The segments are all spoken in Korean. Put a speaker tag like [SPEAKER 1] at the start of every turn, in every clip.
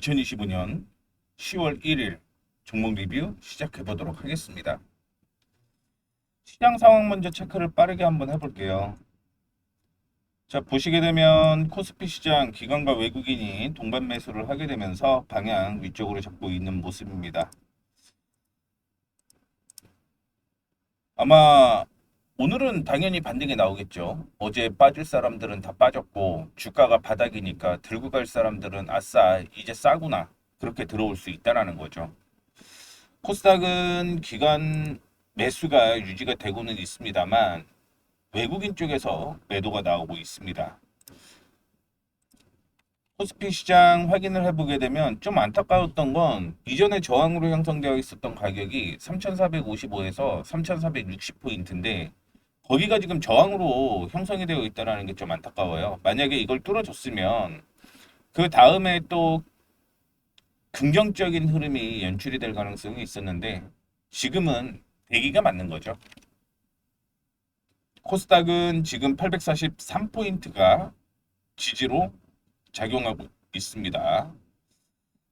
[SPEAKER 1] 2025년 10월 1일 종목 리뷰 시작해 보도록 하겠습니다. 시장 상황 먼저 체크를 빠르게 한번 해볼게요. 자 보시게 되면 코스피 시장 기관과 외국인이 동반 매수를 하게 되면서 방향 위쪽으로 잡고 있는 모습입니다. 아마 오늘은 당연히 반등이 나오겠죠. 어제 빠질 사람들은 다 빠졌고 주가가 바닥이니까 들고 갈 사람들은 아싸 이제 싸구나 그렇게 들어올 수 있다라는 거죠. 코스닥은 기간 매수가 유지가 되고는 있습니다만 외국인 쪽에서 매도가 나오고 있습니다. 코스피 시장 확인을 해보게 되면 좀 안타까웠던 건 이전에 저항으로 형성되어 있었던 가격이 3,455에서 3,460포인트인데 거기가 지금 저항으로 형성이 되어 있다라는 게 좀 안타까워요. 만약에 이걸 뚫어줬으면 그 다음에 또 긍정적인 흐름이 연출이 될 가능성이 있었는데 지금은 대기가 맞는 거죠. 코스닥은 지금 843포인트가 지지로 작용하고 있습니다.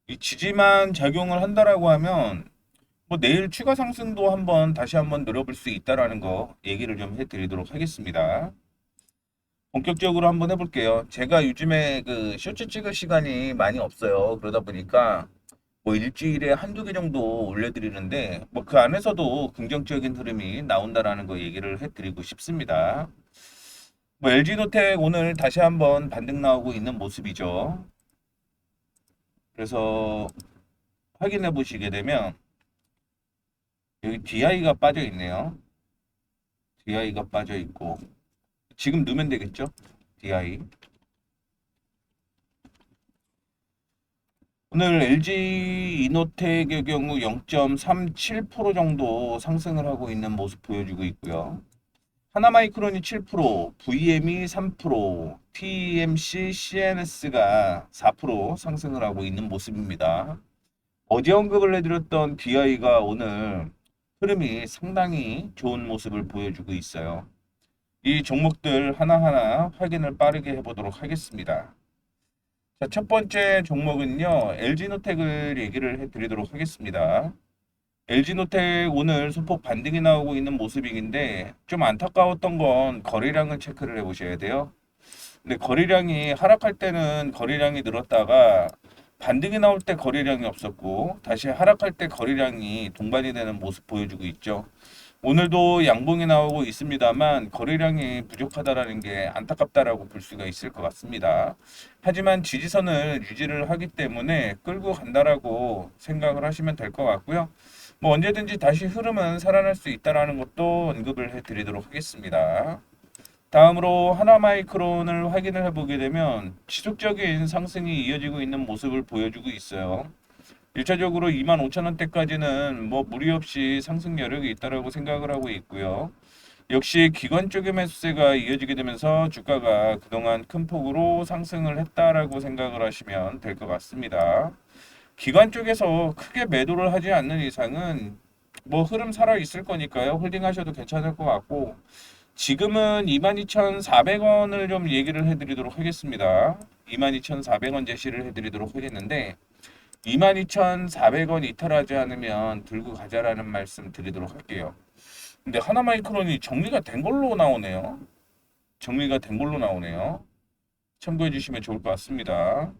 [SPEAKER 1] 이 지지만 작용을 한다라고 하면 뭐 내일 추가 상승도 한번 다시 한번 늘어볼수 있다라는 거 얘기를 좀 해드리도록 하겠습니다. 본격적으로 한번 해볼게요. 제가 요즘에 그 쇼츠 찍을 시간이 많이 없어요. 그러다 보니까 뭐 일주일에 한두 개 정도 올려드리는데 뭐 그 안에서도 긍정적인 흐름이 나온다라는 거 얘기를 해드리고 싶습니다. 뭐 LG노텍 오늘 다시 한번 반등 나오고 있는 모습이죠. 그래서 확인해 보시게 되면 여기 DI가 빠져 있네요. DI가 빠져 있고 지금 넣으면 되겠죠? DI 오늘 LG 이노텍의 경우 0.37% 정도 상승을 하고 있는 모습 보여주고 있고요. 하나마이크론이 7%, VM이 3%, TMC, CNS가 4% 상승을 하고 있는 모습입니다. 어제 언급을 해드렸던 DI가 오늘 흐름이 상당히 좋은 모습을 보여주고 있어요. 이 종목들 하나하나 확인을 빠르게 해보도록 하겠습니다. 자, 첫 번째 종목은요. LG노텍을 얘기를 해드리도록 하겠습니다. LG노텍 오늘 소폭 반등이 나오고 있는 모습이긴데 좀 안타까웠던 건 거래량을 체크를 해보셔야 돼요. 근데 거래량이 하락할 때는 거래량이 늘었다가 반등이 나올 때 거래량이 없었고 다시 하락할 때 거래량이 동반이 되는 모습 보여주고 있죠. 오늘도 양봉이 나오고 있습니다만 거래량이 부족하다라는 게 안타깝다라고 볼 수가 있을 것 같습니다. 하지만 지지선을 유지를 하기 때문에 끌고 간다라고 생각을 하시면 될 것 같고요. 뭐 언제든지 다시 흐름은 살아날 수 있다라는 것도 언급을 해드리도록 하겠습니다. 다음으로 하나마이크론을 확인을 해보게 되면 지속적인 상승이 이어지고 있는 모습을 보여주고 있어요. 1차적으로 25,000원대까지는 뭐 무리 없이 상승 여력이 있다라고 생각을 하고 있고요. 역시 기관 쪽의 매수세가 이어지게 되면서 주가가 그동안 큰 폭으로 상승을 했다라고 생각을 하시면 될 것 같습니다. 기관 쪽에서 크게 매도를 하지 않는 이상은 뭐 흐름 살아 있을 거니까요. 홀딩하셔도 괜찮을 것 같고 지금은 22,400원을 좀 얘기를 해드리도록 하겠습니다. 22,400원 제시를 해드리도록 하겠는데 22,400원 이탈하지 않으면 들고 가자라는 말씀 드리도록 할게요. 근데 하나마이크론이 정리가 된 걸로 나오네요. 정리가 된 걸로 나오네요. 참고해 주시면 좋을 것 같습니다.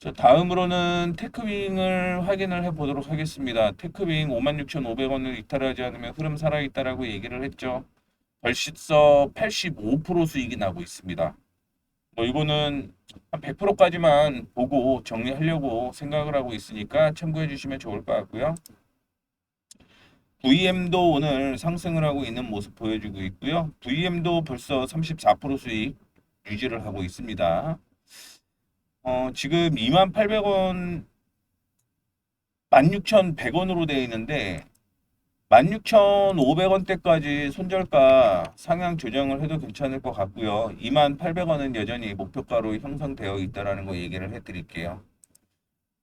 [SPEAKER 1] 자, 다음으로는 테크윙을 확인을 해 보도록 하겠습니다. 테크윙 56,500원을 이탈하지 않으면 흐름 살아있다라고 얘기를 했죠. 별시서 85% 수익이 나고 있습니다. 뭐 이거는 한 100%까지만 보고 정리하려고 생각을 하고 있으니까 참고해 주시면 좋을 것 같고요. VM도 오늘 상승을 하고 있는 모습 보여주고 있고요. VM도 벌써 34% 수익 유지를 하고 있습니다. 어, 지금 2 8 0 0원 16,100원으로 되어 있는데 16,500원대까지 손절가 상향 조정을 해도 괜찮을 것 같고요. 2 8 0 0원은 여전히 목표가로 형성되어 있다는 거 얘기를 해드릴게요.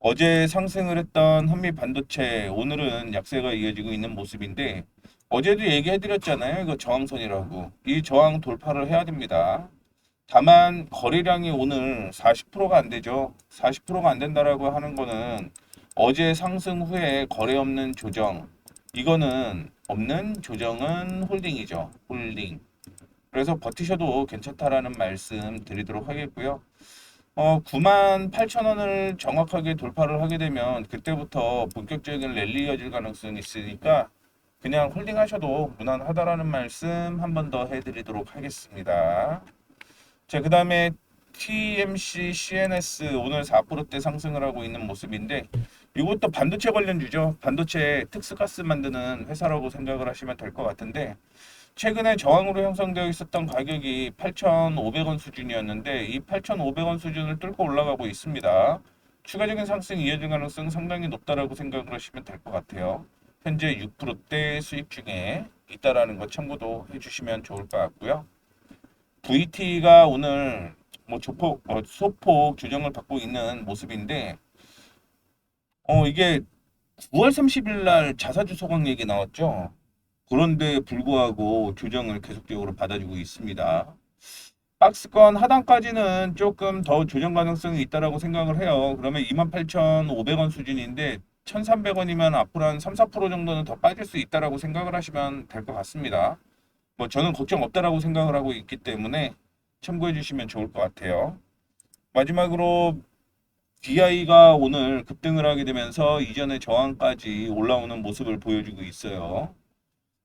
[SPEAKER 1] 어제 상승을 했던 한미 반도체 오늘은 약세가 이어지고 있는 모습인데 어제도 얘기해드렸잖아요. 이거 저항선이라고. 이 저항 돌파를 해야 됩니다. 다만 거래량이 오늘 40%가 안 되죠. 40%가 안 된다라고 하는 거는 어제 상승 후에 거래 없는 조정 이거는 없는 조정은 홀딩이죠. 홀딩. 그래서 버티셔도 괜찮다라는 말씀 드리도록 하겠고요. 어, 9 0 0 0 원을 정확하게 돌파를 하게 되면 그때부터 본격적인 랠리 이어질 가능성이 있으니까 그냥 홀딩하셔도 무난하다라는 말씀 한 번 더 해드리도록 하겠습니다. 자, 그 다음에 TMC, CNS 오늘 4%대 상승을 하고 있는 모습인데 이것도 반도체 관련주죠. 반도체 특수가스 만드는 회사라고 생각을 하시면 될 것 같은데 최근에 저항으로 형성되어 있었던 가격이 8,500원 수준이었는데 이 8,500원 수준을 뚫고 올라가고 있습니다. 추가적인 상승이 이어질 가능성 상당히 높다라고 생각을 하시면 될 것 같아요. 현재 6%대 수익 중에 있다라는 거 참고도 해주시면 좋을 것 같고요. VT가 오늘 뭐 조폭 어, 소폭 규정을 받고 있는 모습인데 어 이게 9월 30일 날 자사주 소각 얘기 나왔죠. 그런데 불구하고 조정을 계속적으로 받아주고 있습니다. 박스권 하단까지는 조금 더 조정 가능성이 있다라고 생각을 해요. 그러면 28,500원 수준인데 1,300원이면 앞으로 한 3, 4% 정도는 더 빠질 수 있다라고 생각을 하시면 될 것 같습니다. 뭐 저는 걱정 없다라고 생각을 하고 있기 때문에 참고해 주시면 좋을 것 같아요. 마지막으로 DI가 오늘 급등을 하게 되면서 이전의 저항까지 올라오는 모습을 보여주고 있어요.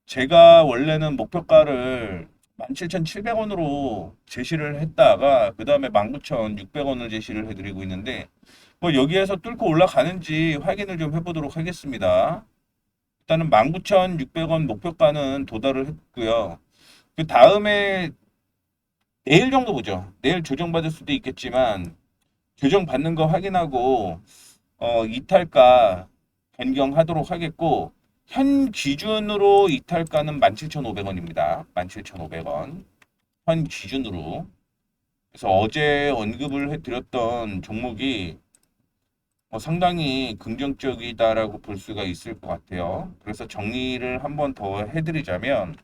[SPEAKER 1] 제가 원래는 목표가를 17,700원으로 제시를 했다가 그 다음에 19,600원을 제시를 해드리고 있는데 뭐 여기에서 뚫고 올라가는지 확인을 좀 해보도록 하겠습니다. 일단은 19,600원 목표가는 도달을 했고요. 그 다음에 내일 정도 보죠. 내일 조정받을 수도 있겠지만 조정받는 거 확인하고 어, 이탈가 변경하도록 하겠고 현 기준으로 이탈가는 17,500원입니다. 17,500원. 현 기준으로. 그래서 어제 언급을 해드렸던 종목이 어, 상당히 긍정적이다라고 볼 수가 있을 것 같아요. 그래서 정리를 한 번 더 해드리자면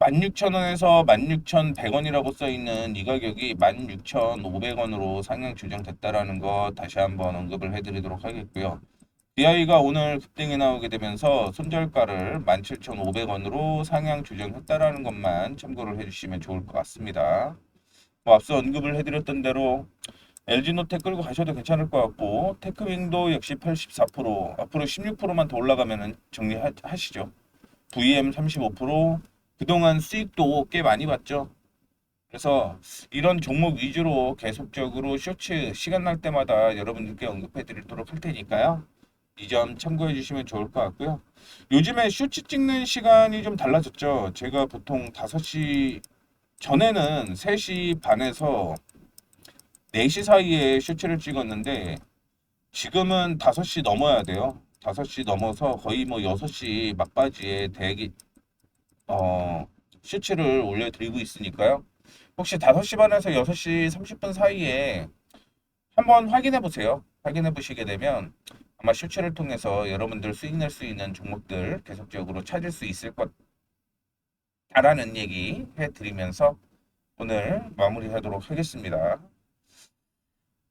[SPEAKER 1] 16,000원에서 16,100원이라고 써있는 이 가격이 16,500원으로 상향 조정됐다라는 것 다시 한번 언급을 해드리도록 하겠고요. DI가 오늘 급등이 나오게 되면서 손절가를 17,500원으로 상향 조정했다라는 것만 참고를 해주시면 좋을 것 같습니다. 뭐 앞서 언급을 해드렸던 대로 LG노텍 끌고 가셔도 괜찮을 것 같고 테크윙도 역시 84% 앞으로 16%만 더 올라가면 정리하시죠. VM 35% 그동안 수익도 꽤 많이 봤죠. 그래서 이런 종목 위주로 계속적으로 쇼츠 시간 날 때마다 여러분들께 언급해 드리도록 할 테니까요. 이 점 참고해 주시면 좋을 것 같고요. 요즘에 쇼츠 찍는 시간이 좀 달라졌죠. 제가 보통 5시 전에는 3시 반에서 4시 사이에 쇼츠를 찍었는데 지금은 5시 넘어야 돼요. 5시 넘어서 거의 뭐 6시 막바지에 대기, 어, 슈츠를 올려드리고 있으니까요. 혹시 5시 반에서 6시 30분 사이에 한번 확인해 보세요. 확인해 보시게 되면 아마 실츠를 통해서 여러분들 수익 낼 수 있는 종목들 계속적으로 찾을 수 있을 것다라는 얘기 해드리면서 오늘 마무리하도록 하겠습니다.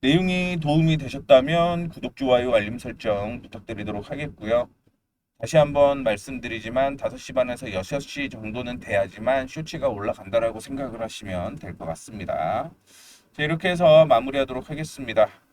[SPEAKER 1] 내용이 도움이 되셨다면 구독, 좋아요, 알림 설정 부탁드리도록 하겠고요. 다시 한번 말씀드리지만 5시 반에서 6시 정도는 돼야지만 쇼츠가 올라간다라고 생각을 하시면 될 것 같습니다. 자, 이렇게 해서 마무리하도록 하겠습니다.